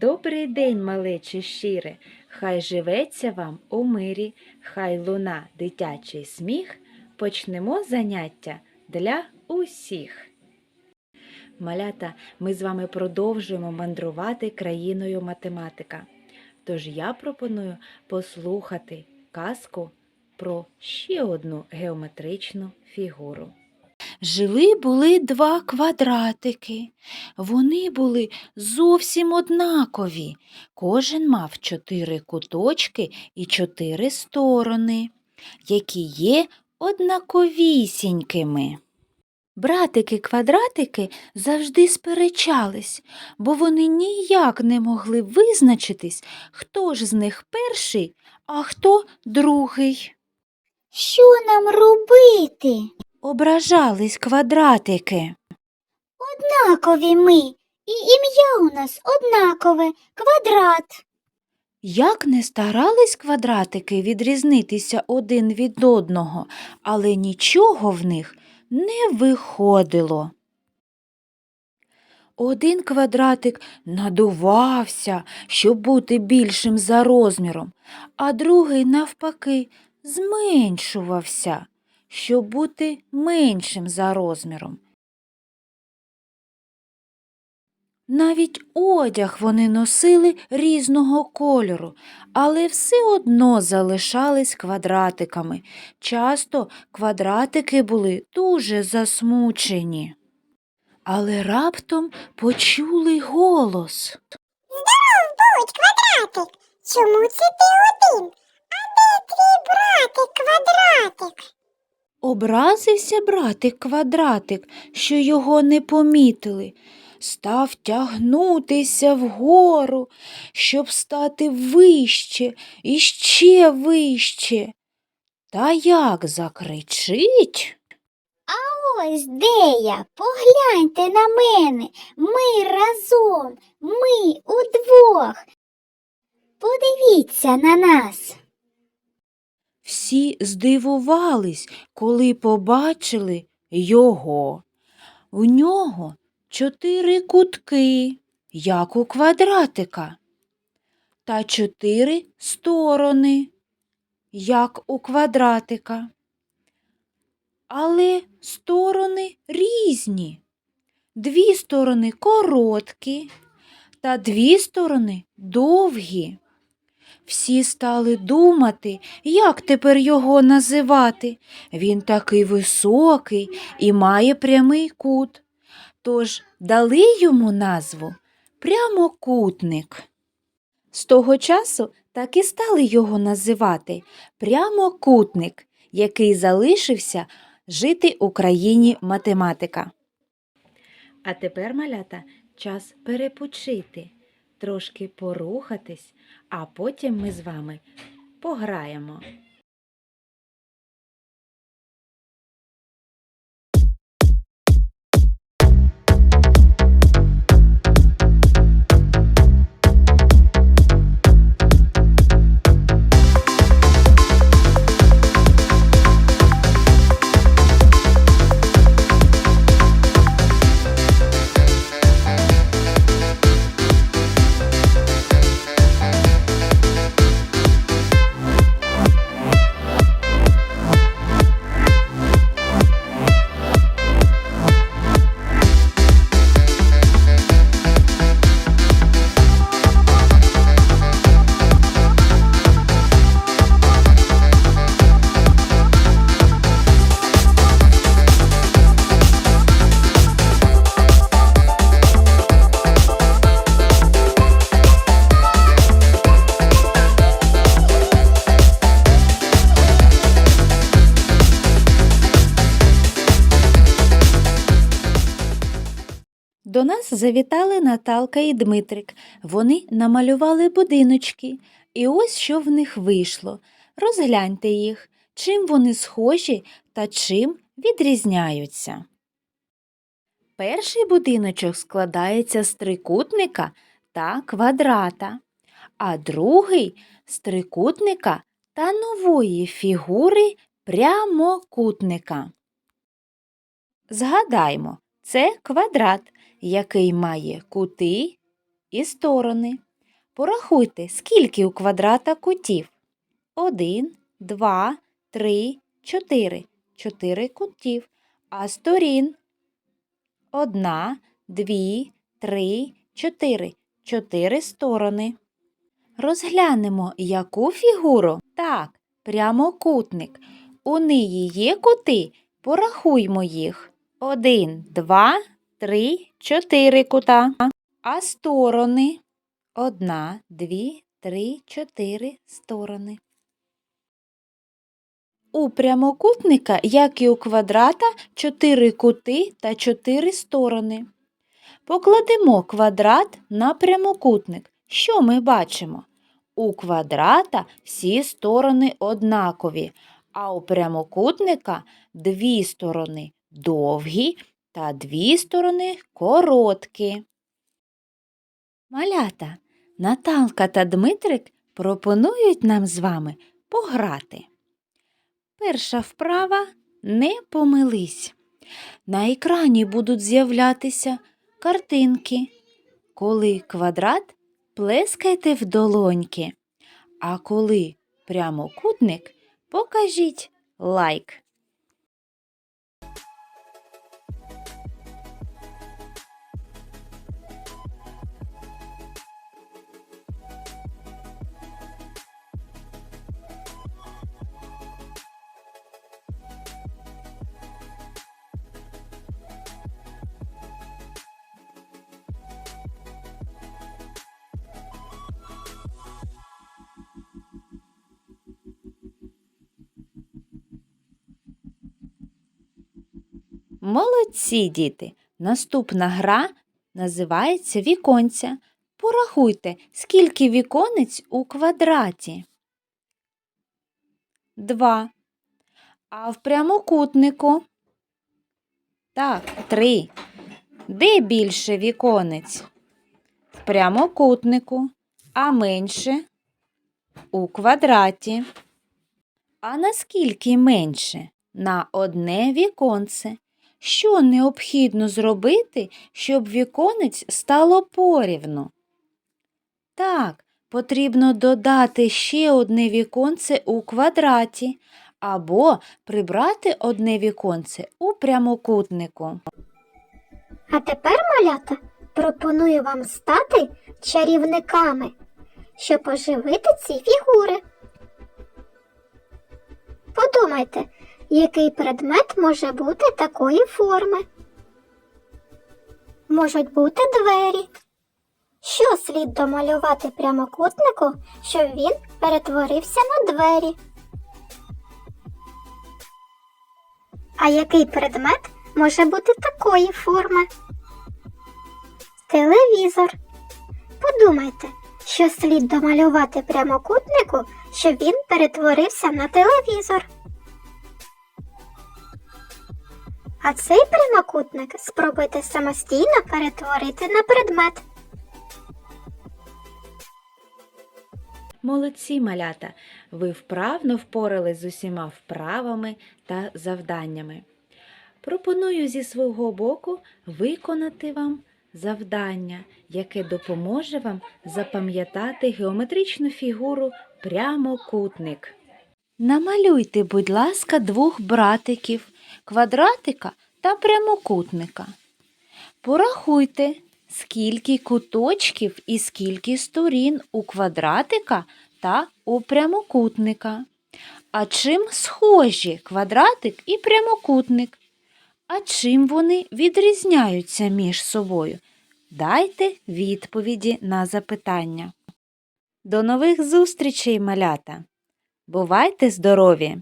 Добрий день, малечі щире, хай живеться вам у мирі, хай луна дитячий сміх, почнемо заняття для усіх. Малята, ми з вами продовжуємо мандрувати країною математика. Тож я пропоную послухати казку про ще одну геометричну фігуру. Жили були два квадратики. Вони були зовсім однакові. Кожен мав чотири куточки і чотири сторони, які є однаковісінькими. Братики-квадратики завжди сперечались, бо вони ніяк не могли визначитись, хто ж з них перший, а хто другий. Що нам робити? Ображались квадратики. Однакові ми, і ім'я у нас однакове квадрат. Як не старались квадратики відрізнитися один від одного, але нічого в них не виходило. Один квадратик надувався, щоб бути більшим за розміром, а другий, навпаки, зменшувався, щоб бути меншим за розміром. Навіть одяг вони носили різного кольору, але все одно залишались квадратиками. Часто квадратики були дуже засмучені. Але раптом почули голос. Будь квадратик. Чому це ти один? А де твій братик квадратик? Образився братик квадратик, що його не помітили. Став тягнутися вгору, щоб стати вище і ще вище. Та як закричить? А Ось де я. Погляньте на мене. Ми разом, ми удвох. Подивіться на нас. Всі здивувались, коли побачили його. У нього чотири кутки, як у квадратика, та чотири сторони, як у квадратика. Але сторони різні. Дві сторони короткі, та дві сторони довгі. Всі стали думати, як тепер його називати. Він такий високий і має прямий кут. Тож дали йому назву прямокутник. З того часу так і стали його називати прямокутник, який залишився жити у країні математика. А тепер, малята, час перепочити, трошки порухатись, а потім ми з вами пограємо. До нас завітали Наталка і Дмитрик. Вони намалювали будиночки, і ось що в них вийшло. Розгляньте їх, чим вони схожі та чим відрізняються. Перший будиночок складається з трикутника та квадрата, а другий з трикутника та нової фігури прямокутника. Згадаймо, це квадрат, який має кути і сторони. Порахуйте, скільки у квадрата кутів. Один, два, три, чотири. Чотири кутів. А сторін? Одна, дві, три, чотири. Чотири сторони. Розглянемо, яку фігуру? Так, прямокутник. У неї є кути. Порахуймо їх. Один, два, три, чотири кута. А сторони? Одна, дві, три, чотири сторони. У прямокутника, як і у квадрата, чотири кути та чотири сторони. Покладемо квадрат на прямокутник. Що ми бачимо? У квадрата всі сторони однакові, а у прямокутника дві сторони довгі та дві сторони короткі. Малята, Наталка та Дмитрик пропонують нам з вами пограти. Перша вправа не помились. На екрані будуть з'являтися картинки. Коли квадрат, плескайте в долоньки. А коли прямокутник, покажіть лайк. Молодці, діти! Наступна гра називається віконця. Порахуйте, скільки віконець у квадраті. Два. А в прямокутнику? Так, три. Де більше віконець? В прямокутнику, а менше у квадраті. А наскільки менше? На одне віконце. Що необхідно зробити, щоб віконець стало порівну? Так, потрібно додати ще одне віконце у квадраті або прибрати одне віконце у прямокутнику. А тепер, малята, пропоную вам стати чарівниками, щоб оживити ці фігури. Подумайте, який предмет може бути такої форми? Можуть бути двері. Що слід домалювати прямокутнику, щоб він перетворився на двері? А який предмет може бути такої форми? Телевізор. Подумайте, що слід домалювати прямокутнику, щоб він перетворився на телевізор. А цей прямокутник спробуйте самостійно перетворити на предмет. Молодці, малята! Ви вправно впорались з усіма вправами та завданнями. Пропоную зі свого боку виконати вам завдання, яке допоможе вам запам'ятати геометричну фігуру прямокутник. Намалюйте, будь ласка, двох братиків, квадратика та прямокутника. Порахуйте, скільки куточків і скільки сторін у квадратика та у прямокутника. А чим схожі квадратик і прямокутник? А чим вони відрізняються між собою? Дайте відповіді на запитання. До нових зустрічей, малята! Бувайте здорові!